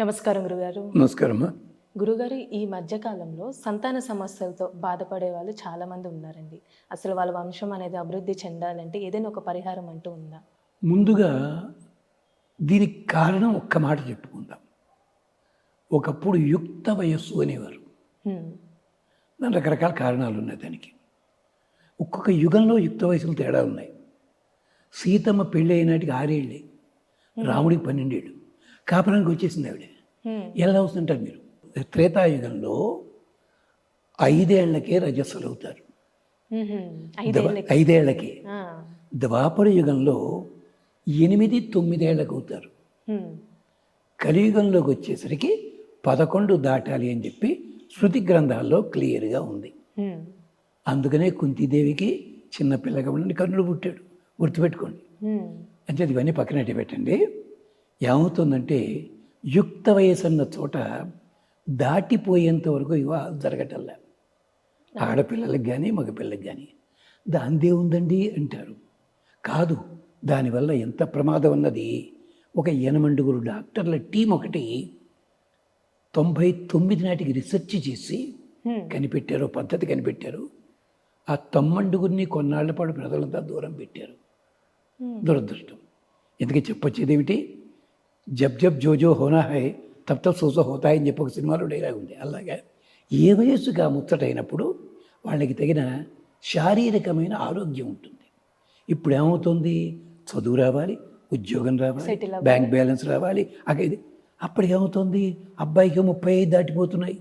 నమస్కారం గురుగారు. నమస్కారమ్మా. గురుగారు ఈ మధ్యకాలంలో సంతాన సమస్యలతో బాధపడే వాళ్ళు చాలా మంది ఉన్నారండి. అసలు వాళ్ళ వంశం అనేది అభివృద్ధి చెందాలంటే ఏదైనా ఒక పరిహారం అంటూ ఉందా? ముందుగా దీనికి కారణం ఒక్క మాట చెప్పుకుందాం. ఒకప్పుడు యుక్త వయస్సు అనేవారు. దాని రకరకాల కారణాలు ఉన్నాయి దానికి. ఒక్కొక్క యుగంలో యుక్త వయసులు తేడా ఉన్నాయి. సీతమ్మ పెళ్ళి అయినాటికి ఆరేళ్ళే. రాముడికి పన్నెండేళ్ళు. కాపురానికి వచ్చేసింది ఆవిడ. ఎలా అవుతుంటారు మీరు? త్రేతాయుగంలో ఐదేళ్ళకే రజస్సులు అవుతారు ఐదేళ్ళకే. ద్వాపర యుగంలో ఎనిమిది తొమ్మిదేళ్ళకు అవుతారు. కలియుగంలోకి వచ్చేసరికి పదకొండు దాటాలి అని చెప్పి శృతి గ్రంథాల్లో క్లియర్గా ఉంది. అందుకనే కుంతీదేవికి చిన్న పిల్లగా ఉండి కర్ణుడు పుట్టాడు. గుర్తుపెట్టుకోండి. అంటే ఇవన్నీ పక్కనట్టు పెట్టండి. ఏమవుతుందంటే యుక్త వయసు అన్న చోట దాటిపోయేంత వరకు వివాహాలు జరగటల్లా ఆడపిల్లలకు కానీ మగపిల్లలకు కానీ దాందే ఉందండి అంటారు. కాదు దానివల్ల ఎంత ప్రమాదం ఉన్నది? ఒక ఎనమండుగురు డాక్టర్ల టీం ఒకటి తొంభై తొమ్మిది నాటికి రీసెర్చ్ చేసి. కనిపెట్టారు పద్ధతి కనిపెట్టారు. ఆ తమ్మండుగురిని కొన్నాళ్ళ పాటు ప్రజలంతా దూరం పెట్టారు. దురదృష్టం. ఎందుకు చెప్పొచ్చేది ఏమిటి జబ్ జబ్ జో జో హోనా హై తబ్ తబ్ సోసో హోతా అని చెప్పి ఒక సినిమాలో డైలాగ్ ఉంది అలాగే ఏ వయస్సుగా ముచ్చటైనప్పుడు వాళ్ళకి తగిన శారీరకమైన ఆరోగ్యం ఉంటుంది. ఇప్పుడు ఏమవుతుంది? చదువు రావాలి ఉద్యోగం రావాలి. బ్యాంక్ బ్యాలెన్స్ రావాలి అక్కడ అప్పుడు ఏమవుతుంది? అబ్బాయికి ముప్పై ఐదు దాటిపోతున్నాయి.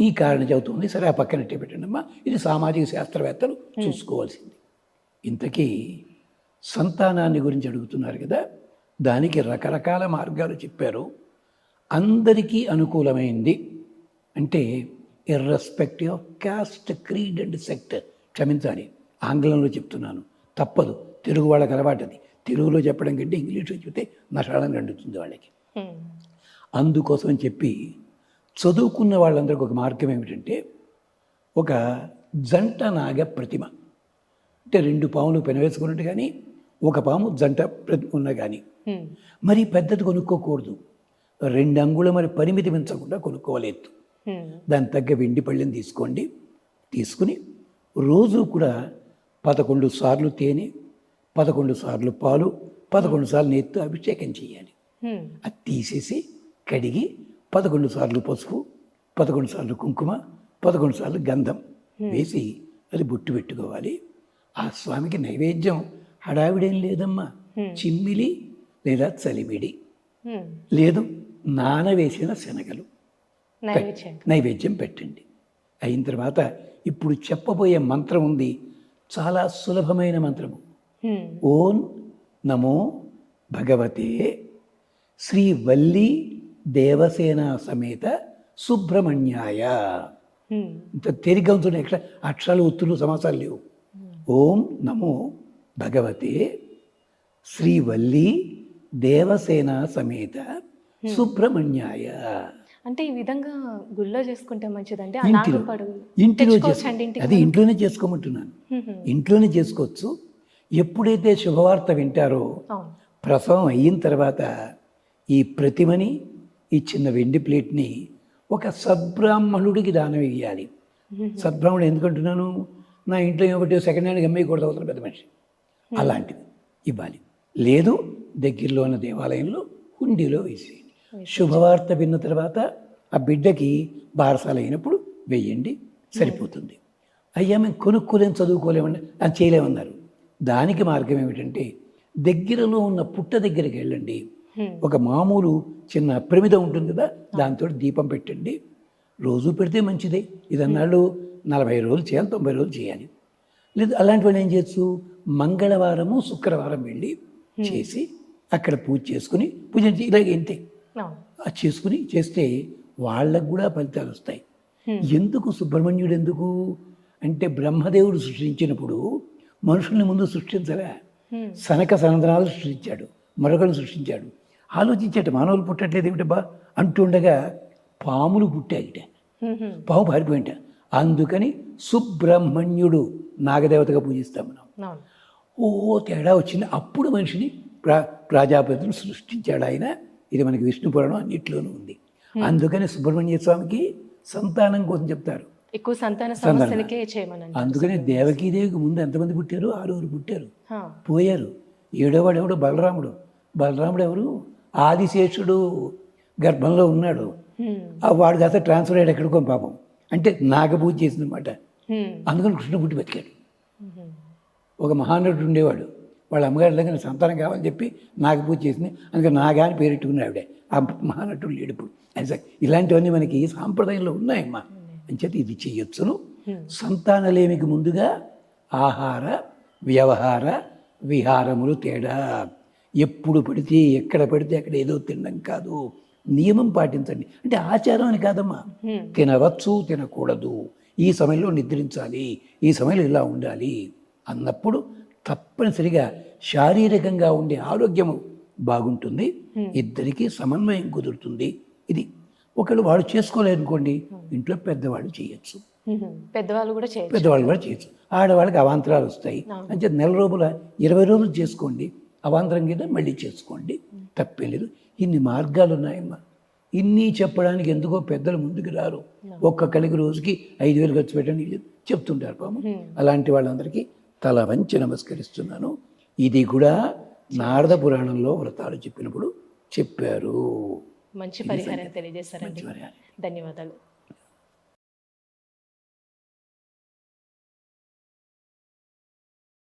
ఈ కారణం చెబుతుంది. సరే ఆ పక్కనట్టే పెట్టండి అమ్మా. ఇది సామాజిక శాస్త్రవేత్తలు చూసుకోవాల్సింది. ఇంతకీ సంతానాన్ని గురించి అడుగుతున్నారు కదా. దానికి రకరకాల మార్గాలు చెప్పారు. అందరికీ అనుకూలమైంది అంటే irrespective of caste creed and sector క్షమించాలి. ఆంగ్లంలో చెప్తున్నాను. తప్పదు. తెలుగు వాళ్ళకి అలవాటది తెలుగులో చెప్పడం కంటే ఇంగ్లీష్లో చెప్తే నషాళం కండుతుంది వాళ్ళకి. అందుకోసం అని చెప్పి చదువుకున్న వాళ్ళందరికీ ఒక మార్గం ఏమిటంటే ఒక జంట నాగ ప్రతిమ. అంటే రెండు పాములు పెనవేసుకున్నట్టు కానీ ఒక పాము జంట ఉన్న కానీ. మరి పెద్దది కొనుక్కోకూడదు. రెండు అంగుళ మరి పరిమితి పెంచకుండా కొనుక్కోలేదు. దాని తగ్గ వెండి పళ్ళెం తీసుకోండి. తీసుకుని రోజు కూడా పదకొండు సార్లు తేనె పదకొండు సార్లు పాలు పదకొండు సార్లు నెత్తు అభిషేకం చేయాలి. అది తీసేసి కడిగి పదకొండు సార్లు పసుపు పదకొండు సార్లు కుంకుమ పదకొండు సార్లు గంధం వేసి అది బొట్టు పెట్టుకోవాలి. ఆ స్వామికి నైవేద్యం హడావిడేం లేదమ్మా. చిమ్మిలి లేదా చలివిడి. లేదు నానవేసిన శనగలు. నైవేద్యం. పెట్టండి. అయిన తర్వాత ఇప్పుడు చెప్పబోయే మంత్రం ఉంది. చాలా సులభమైన మంత్రము. ఓం నమో భగవతే శ్రీ వల్లి దేవసేన సమేత సుబ్రహ్మణ్యాయ. హ్మ్. ఇంత తేలిగ్గా ఉంటుంది ఎక్కడ అక్షరాలు ఒత్తులు సమాసాలు లేవు. ఓం నమో భగవతే శ్రీ వల్లి దేవసేన సమేత సుబ్రహ్మణ్యాయ. అంటే ఈ విధంగా గుళ్ళో చేసుకుంటే మంచిదండి ఇంటిలో ఇంటిలో అది ఇంట్లోనే చేసుకోమంటున్నాను. ఇంట్లోనే చేసుకోవచ్చు. ఎప్పుడైతే శుభవార్త వింటారో ప్రసవం అయిన తర్వాత ఈ ప్రతిమని ఈ చిన్న వెండి ప్లేట్ని ఒక సద్బ్రాహ్మణుడికి దానం ఇవ్వాలి సద్బ్రాహ్మణుడు ఎందుకంటున్నాను? నా ఇంట్లో ఒకటి సెకండ్ హ్యాండ్ అమ్మేయకూడదు అవుతారు పెద్ద మనిషి అలాంటిది. ఇవ్వాలి. లేదు దగ్గరలో ఉన్న దేవాలయంలో హుండీలో వేసేయండి. శుభవార్త విన్న తర్వాత ఆ బిడ్డకి బారసాల అయినప్పుడు వెయ్యండి సరిపోతుంది. అయ్యా మేము కొనుక్కోలేము చదువుకోలేమండి అది చేయలేమన్నారు. దానికి మార్గం ఏమిటంటే దగ్గరలో ఉన్న పుట్ట దగ్గరికి వెళ్ళండి. ఒక మామూలు చిన్న ప్రమిద ఉంటుంది కదా దాంతో దీపం పెట్టండి. రోజు పెడితే మంచిదే. ఇది అన్నాళ్ళు నలభై రోజులు చేయాలి తొంభై రోజులు చేయాలి. లేదు అలాంటి వాళ్ళు ఏం చేయొచ్చు? మంగళవారము శుక్రవారం వెళ్ళి చేసి అక్కడ పూజ చేసుకుని పూజ ఇలాగ ఇంతే. చేసుకుని చేస్తే వాళ్ళకు కూడా ఫలితాలు వస్తాయి. ఎందుకు సుబ్రహ్మణ్యుడు ఎందుకు? అంటే బ్రహ్మదేవుడు సృష్టించినప్పుడు మనుషుల్ని ముందు సృష్టించలే. సనక సనందనాలు సృష్టించాడు. మరొకరు సృష్టించాడు. ఆలోచించాడు మానవులు పుట్టట్లేదు ఏమిటబ్బా? అంటుండగా పాములు పుట్టాయిట. పాము పారిపోయింట. అందుకని సుబ్రహ్మణ్యుడు నాగదేవతగా పూజిస్తాం మనం. ఓ తేడా వచ్చింది. అప్పుడు మనిషిని ప్రా ప్రజాపతిని సృష్టించాడు ఆయన. ఇది మనకి విష్ణు పురాణం అన్నిట్లోనూ ఉంది. అందుకని సుబ్రహ్మణ్య స్వామికి సంతానం కోసం చెప్తారు. ఎక్కువ సంతాన. అందుకని దేవకీదేవికి ముందు ఎంతమంది పుట్టారు? ఆరుగురు పుట్టారు. పోయారు. ఏడోవాడు ఎవడు? బలరాముడు. బలరాముడు ఎవరు? ఆదిశేషుడు గర్భంలో ఉన్నాడు. వాడు కాస్త ట్రాన్స్ఫర్ అయ్యాడు ఎక్కడికో పాపం. అంటే నాగపూజ చేసిందన్నమాట. అందుకని కృష్ణ పుట్టి బతికాడు. ఒక మహానటుడు ఉండేవాడు. వాళ్ళ అమ్మగారి దగ్గర సంతానం కావాలని చెప్పి నాగపూజ చేసింది. అందుకని నాగా అని పేరెట్టుకున్నాడు ఆవిడే. ఆ మహానటుడు లేడు ఇప్పుడు. ఇలాంటివన్నీ మనకి సాంప్రదాయంలో ఉన్నాయమ్మా. అంచేత ఇది చెయ్యొచ్చును. సంతానలేమికి ముందుగా ఆహార వ్యవహార విహారములు తేడా. ఎప్పుడు పడితే ఎక్కడ పడితే అక్కడ ఏదో తినడం కాదు. నియమం పాటించండి. అంటే ఆచారం అని కాదమ్మా. తినవచ్చు తినకూడదు. ఈ సమయంలో నిద్రించాలి. ఈ సమయంలో ఇలా ఉండాలి అన్నప్పుడు తప్పనిసరిగా శారీరకంగా ఉండే ఆరోగ్యము బాగుంటుంది. ఇద్దరికీ సమన్వయం కుదురుతుంది. ఇది ఒకళ్ళు వాడు చేసుకోలేరనుకోండి ఇంట్లో పెద్దవాళ్ళు చేయొచ్చు. పెద్దవాళ్ళు కూడా చేయొచ్చు. పెద్దవాళ్ళు కూడా చేయొచ్చు. ఆడవాళ్ళకి అవాంతరాలు వస్తాయి. అంటే నెల రోజుల ఇరవై రోజులు చేసుకోండి. అవాంతరం కింద మళ్ళీ చేసుకోండి. తప్పేం లేదు. ఇన్ని మార్గాలు ఉన్నాయమ్మా ఇన్ని చెప్పడానికి ఎందుకో పెద్దలు ముందుకు రారు. ఒక్క కలిగి రోజుకి ఐదు వేలు ఖర్చు పెట్టండి. చెప్తుంటారు పాము అలాంటి వాళ్ళందరికీ తల వంచి నమస్కరిస్తున్నాను. ఇది కూడా నారద పురాణంలో వ్రతాలు చెప్పినప్పుడు చెప్పారు. మంచి పరిహారం తెలియజేశారండి. ధన్యవాదాలు.